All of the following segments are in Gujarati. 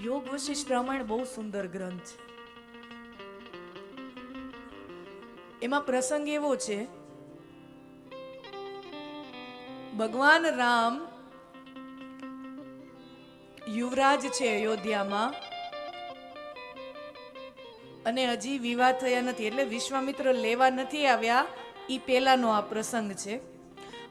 યોગ વશિષ્ઠ રામાયણ બહુ સુંદર ગ્રંથ છે. એમાં પ્રસંગ એવો છે, ભગવાન રામ યુવરાજ છે અયોધ્યામાં અને હજી વિવાહ થયા નથી, એટલે વિશ્વામિત્ર લેવા નથી આવ્યા એ પહેલાનો આ પ્રસંગ છે.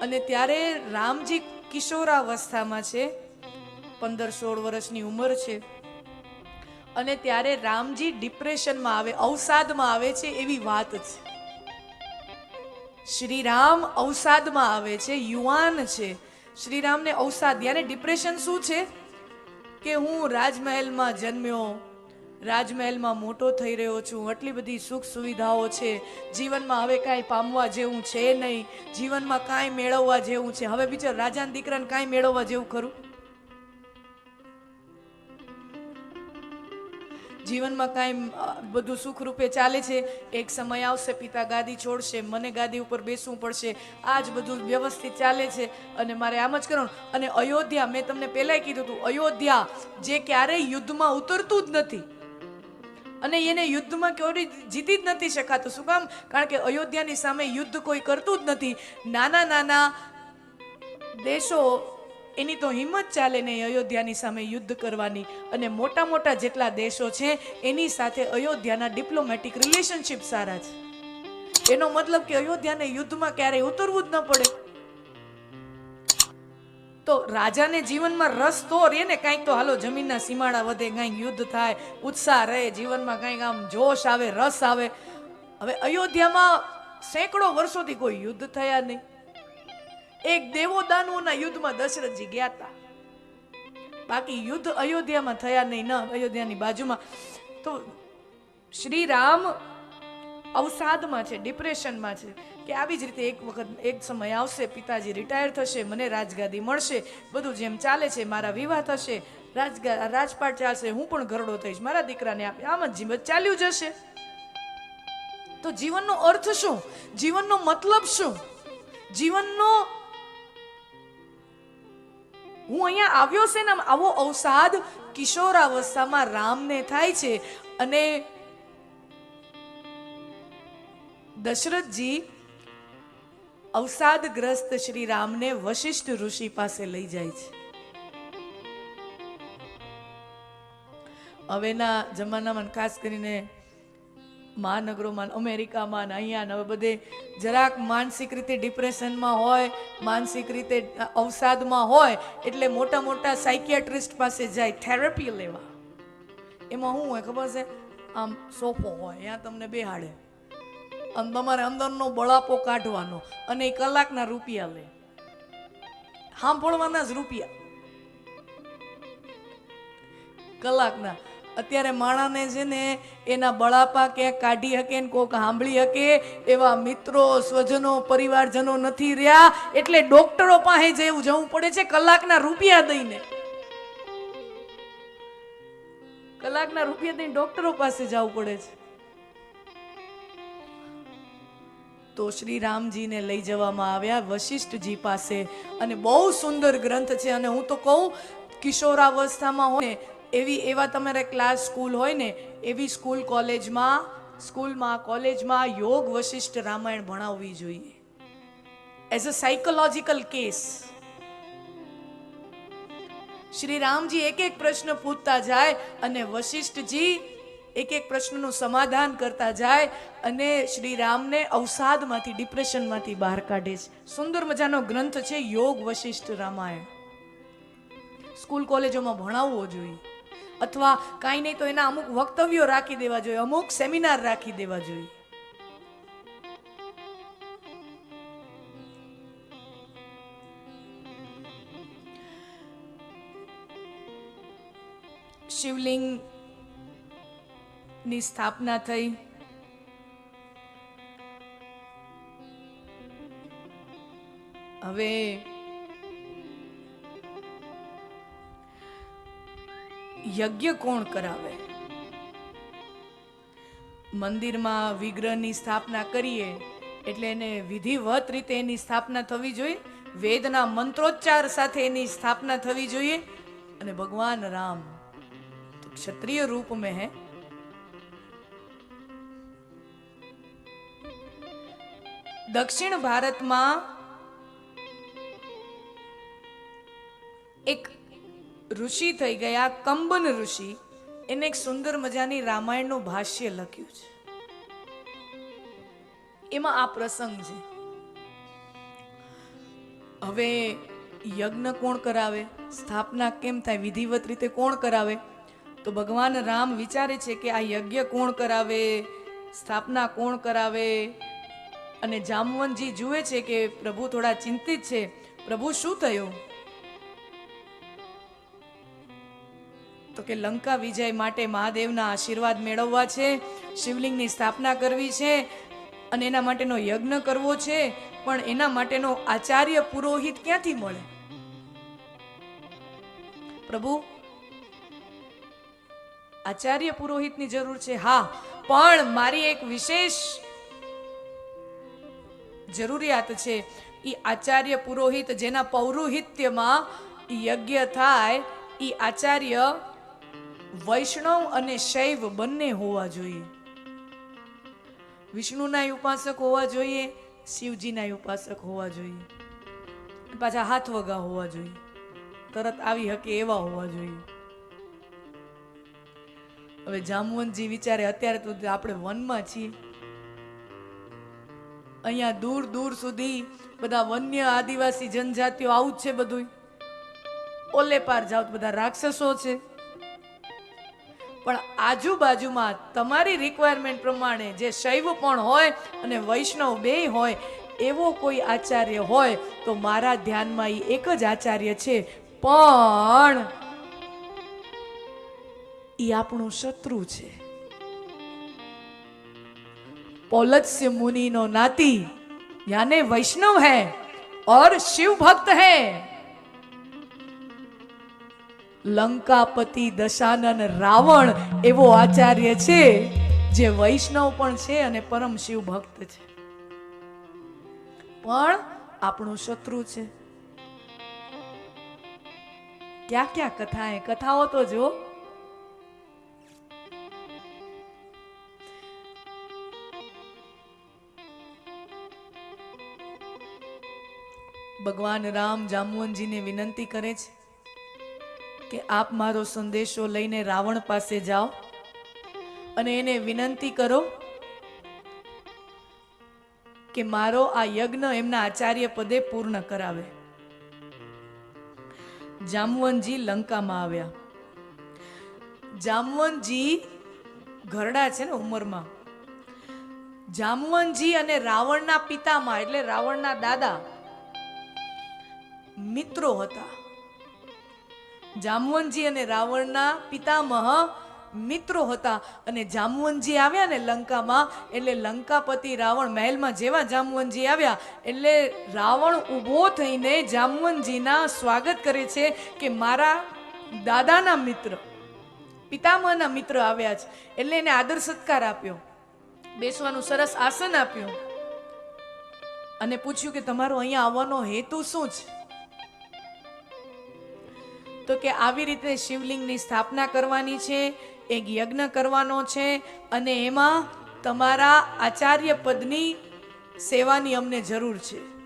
અને ત્યારે રામજી કિશોરાવસ્થામાં છે પંદર સોળ વર્ષની ઉંમર છે. અને ત્યારે રામજી ડિપ્રેશનમાં આવે, અવસાદમાં આવે છે એવી વાત છે. શ્રી રામ અવસાદમાં આવે છે, યુવાન છે. શ્રી રામને અવસાદ, યાને ડિપ્રેશન શું છે? કે હું રાજમહેલમાં જન્મ્યો, રાજમહેલમાં મોટો થઈ રહ્યો છું, આટલી બધી સુખ સુવિધાઓ છે. જીવનમાં હવે કાંઈ પામવા જેવું છે નહીં. જીવનમાં કાંઈ મેળવવા જેવું છે. હવે બિચાર રાજાના દીકરાને કાંઈ મેળવવા જેવું ખરું? જીવનમાં કાંઈ બધું સુખરૂપે ચાલે છે, એક સમય આવશે, પિતા ગાદી છોડશે, મને ગાદી ઉપર બેસવું પડશે, આ જ બધું વ્યવસ્થિત ચાલે છે, અને મારે આમ જ કરવાનું. અને અયોધ્યા, મેં તમને પહેલાંય કીધું હતું, અયોધ્યા જે ક્યારેય યુદ્ધમાં ઉતરતું જ નથી. અને એને યુદ્ધમાં કોઈ જીતી જ નથી શકાતું. શું કામ? કારણ કે અયોધ્યાની સામે યુદ્ધ કોઈ કરતું જ નથી. નાના નાના દેશો એની તો હિંમત ચાલે નહીં અયોધ્યાની સામે યુદ્ધ કરવાની. અને મોટા મોટા જેટલા દેશો છે, એની સાથે અયોધ્યાના ડિપ્લોમેટિક રિલેશનશિપ સારા છે. એનો મતલબ કે અયોધ્યાને યુદ્ધમાં ક્યારેય ઉતરવું જ ન પડે. તો રાજાને જીવનમાં રસ તો રહે ને કાંઈક તો. હાલો, જમીનના સીમાડા વધે, કાંઈક યુદ્ધ થાય, ઉત્સાહ રહે, જીવનમાં કાંઈક આમ જોશ આવે, રસ આવે. હવે અયોધ્યામાં સેંકડો વર્ષોથી કોઈ યુદ્ધ થયા નહીં. એક દેવો દાનવોના યુદ્ધમાં દશરથજી ગયા હતા બાકી યુદ્ધ અયોધ્યામાં થયા નહીં, ન અયોધ્યાની બાજુમાં. તો શ્રી રામ અવસાદમાં છે, ડિપ્રેશનમાં છે, કે આવી જ રીતે એક વખત, એક સમય આવશે, પિતાજી રિટાયર થશે, મને રાજગાદી મળશે, બધું જેમ ચાલે છે, મારા વિવાહ થશે, રાજગા, રાજપાટ ચાલશે, હું પણ ઘરડો થઈશ, મારા દીકરાને આપે, આમ જ જીવન ચાલ્યું જશે. તો જીવનનો અર્થ શું? જીવનનો મતલબ શું? જીવનનો હું અહીંયા આવ્યો છે ને આવો અવસાદ કિશોરાવસ્થામાં રામને થાય છે. અને દશરથજી અવસાદગ્રસ્ત શ્રી રામને વશિષ્ઠ ઋષિ પાસે લઈ જાય છે. હવેના જમાનામાં ખાસ કરીને મહાનગરોમાં, અમેરિકામાં અહીંયા ને બધે જરાક માનસિક રીતે ડિપ્રેશનમાં હોય, માનસિક રીતે અવસાદમાં હોય, એટલે મોટા મોટા સાયકિયાટ્રિસ્ટ પાસે જાય, થેરપી લેવા. એમાં શું હોય ખબર છે? આમ સોફો હોય ત્યાં તમને બેહાડે. અને તમારે અંદરનો બળાપો કાઢવાનો અને એ કલાકના રૂપિયા લે. સાંભળવાના જ રૂપિયા. કલાકના અત્યારે માણાને છે ને એના બળાપા ક્યાંક કાઢી શકે ને કોક સાંભળી શકે એવા મિત્રો, સ્વજનો, પરિવારજનો નથી રહ્યા. એટલે ડોક્ટરો પાસે જેવું જવું પડે છે કલાકના રૂપિયા દઈને. કલાકના રૂપિયા દઈને ડોક્ટરો પાસે જવું પડે છે. તો શ્રી રામજીને લઈ જવામાં આવ્યા વશિષ્ઠજી પાસે. અને બહુ સુંદર ગ્રંથ છે. અને હું તો કહું, કિશોરાવસ્થામાં હોય એવી, એવા તમારે ક્લાસ સ્કૂલ હોય ને, એવી સ્કૂલ કોલેજમાં સ્કૂલમાં કોલેજમાં યોગ વશિષ્ઠ રામાયણ ભણાવવી જોઈએ. As a psychological case Shri Ramji એક એક પ્રશ્ન પૂછતા જાય અને વશિષ્ઠજી એક એક પ્રશ્નનું સમાધાન કરતા જાય અને શ્રી રામને અવસાદમાંથી, ડિપ્રેશનમાંથી બહાર કાઢે છે. સુંદર મજાનો ગ્રંથ છે યોગ વશિષ્ઠ રામાયણ. સ્કૂલ કોલેજોમાં ભણાવવો જોઈએ. અથવા કાંઈ નહીં તો એના અમુક વક્તવ્યો રાખી દેવા જોઈએ, અમુક સેમિનાર રાખી દેવા જોઈએ. શિવલિંગની સ્થાપના થઈ. હવે યજ્ઞ કોણ કરાવે? મંદિરમાં વિગ્રહની સ્થાપના કરીએ એટલે એને વિધિવત રીતે એની સ્થાપના થવી જોઈએ, વેદના મંત્રોચ્ચાર સાથે એની સ્થાપના થવી જોઈએ અને ભગવાન રામ. ક્ષત્રિય રૂપ મે હે. દક્ષિણ ભારતમાં એક ઋષિ થઈ ગયા કંબન ઋષિ. એને એક સુંદર મજાની રામાયણનું ભાષ્ય લખ્યું છે. એમાં આ પ્રસંગ છે. હવે યજ્ઞ કોણ કરાવે? સ્થાપના કેમ થાય? વિધિવત રીતે કોણ કરાવે? તો ભગવાન રામ વિચારે છે કે આ યજ્ઞ કોણ કરાવે? સ્થાપના કોણ કરાવે? અને જામવનજી જુએ છે કે પ્રભુ થોડા ચિંતિત છે. પ્રભુ શું થયું? તો કે લંકા વિજય માટે મહાદેવના આશીર્વાદ મેળવવા છે, શિવલિંગની સ્થાપના કરવી છે અને એના માટેનો યજ્ઞ કરવો છે, પણ એના માટેનો આચાર્ય પુરોહિત ક્યાંથી મળે? પ્રભુ, આચાર્ય પુરોહિતની જરૂર છે, હા, પણ મારી એક વિશેષ જરૂરિયાત છે. એ આચાર્ય પુરોહિત જેના પૌરોહિત્યમાં યજ્ઞ થાય એ આચાર્ય વૈષ્ણવ અને શૈવ બંને હોવા જોઈએ. વિષ્ણુના ઉપાસક હોવા જોઈએ શિવજીના ઉપાસક હોવા જોઈએ. પાછા હાથ વગા હોવા જોઈએ. તરત આવી હકે એવા હોવા જોઈએ. હવે જામવંતજી વિચારે અત્યારે તો આપણે વનમાં છીએ. અહીંયા દૂર દૂર સુધી બધા વન્ય આદિવાસી જનજાતિઓ આવું જ છે બધું ઓલે પાર જાઓ તો બધા રાક્ષસો છે. પણ આજુબાજુમાં તમારી રિક્વાયરમેન્ટ પ્રમાણે જે શૈવ પણ હોય અને વૈષ્ણવ બે હોય એવો કોઈ આચાર્ય હોય તો મારા ધ્યાનમાં ઈ એક જ આચાર્ય છે પણ ઈ આપણો શત્રુ છે पौलत्स्य मुनि नो नाती यानी वैष्णव है और शिव भक्त है લંકાપતિ, દશાનન, રાવણ એવો આચાર્ય છે, જે વૈષ્ણવ પણ છે અને પરમ શિવ ભક્ત છે. પણ આપણો શત્રુ છે. ક્યાં ક્યાં કથા એ? કથાઓ તો જો. ભગવાન રામ જામવંતજીને વિનંતી કરે છે. કે આપ મારો સંદેશો લઈને રાવણ પાસે જાઓ અને એને વિનંતી કરો કે મારો આ યજ્ઞ એમના આચાર્ય પદે પૂર્ણ કરાવે. જામવનજી લંકામાં આવ્યા. જામવનજી ઘરડા છે ને ઉંમરમાં. જામવનજી અને રાવણના પિતામાં એટલે રાવણના દાદા મિત્રો હતા. જામવંતજી અને રાવણના પિતામહ મિત્રો હતા. અને જામવંતજી આવ્યા ને લંકામાં, એટલે લંકાપતિ રાવણ મહેલમાં જેવા જામવંતજી આવ્યા, એટલે રાવણ ઊભો થઈને જામવંતજીના સ્વાગત કરે છે કે મારા દાદાના મિત્ર, પિતામહના મિત્ર આવ્યા છે. એટલે એને આદર સત્કાર આપ્યો. બેસવાનું સરસ આસન આપ્યું. અને પૂછ્યું કે તમારો અહીંયા આવવાનો હેતુ શું છે? તો કે આવી રીતે શિવલિંગની સ્થાપના કરવાની છે, એક યજ્ઞ કરવાનો છે અને એમાં તમારા આચાર્ય પદની સેવાની અમને જરૂર છે.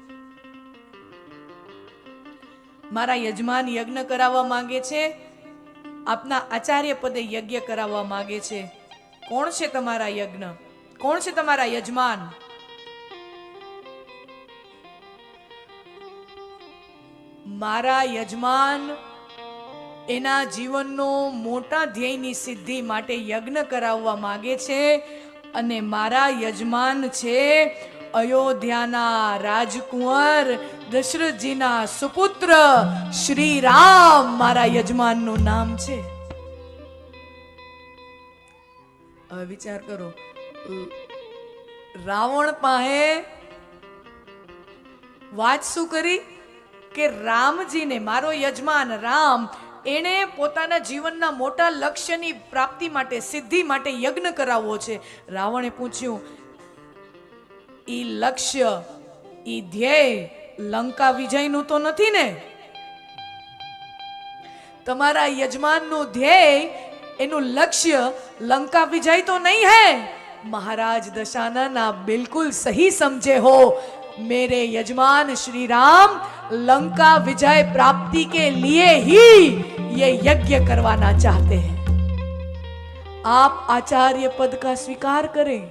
મારા યજમાન યજ્ઞ કરાવવા માંગે છે, આપના આચાર્ય પદે યજ્ઞ કરાવવા માંગે છે. કોણ છે તમારા યજ્ઞ? કોણ છે તમારા યજમાન? મારા યજમાન એના જીવનનો મોટા ધ્યેયની સિદ્ધિ માટે યજ્ઞ કરાવવા માગે છે અને મારા યજમાન છે અયોધ્યાના રાજકુંવર, દશરથજીના સુપુત્ર. શ્રી રામ મારા યજમાનનું નામ છે. વિચાર કરો. રાવણ પાસે વાત શું કરી? કે રામજીને, મારો યજમાન રામ એણે પોતાના જીવનના મોટા લક્ષ્યની પ્રાપ્તિ માટે સિદ્ધિ માટે યજ્ઞ કરાવવો છે રાવણે પૂછ્યું ઈ લક્ષ્ય ઈ ધ્યેય લંકા વિજયનું તો નથી ને તમારા યજમાનનું ધ્યેય એનું લક્ષ્ય લંકા વિજય તો નહીં है महाराज दशानन आप बिल्कुल सही समझे हो मेरे यजमान श्री राम लंका विजय प्राप्ति के लिए ही ये यज्ञ करवाना चाहते हैं आप आचार्य पद का स्वीकार करें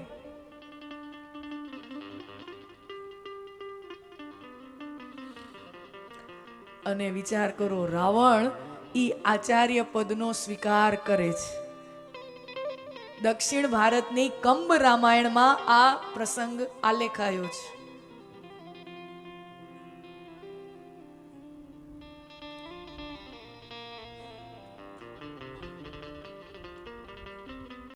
અને વિચાર કરો રાવણ ઈ આચાર્ય પદનો સ્વીકાર કરે છે દક્ષિણ ભારતની કંબ રામાયણમાં આ પ્રસંગ આલેખાયો છે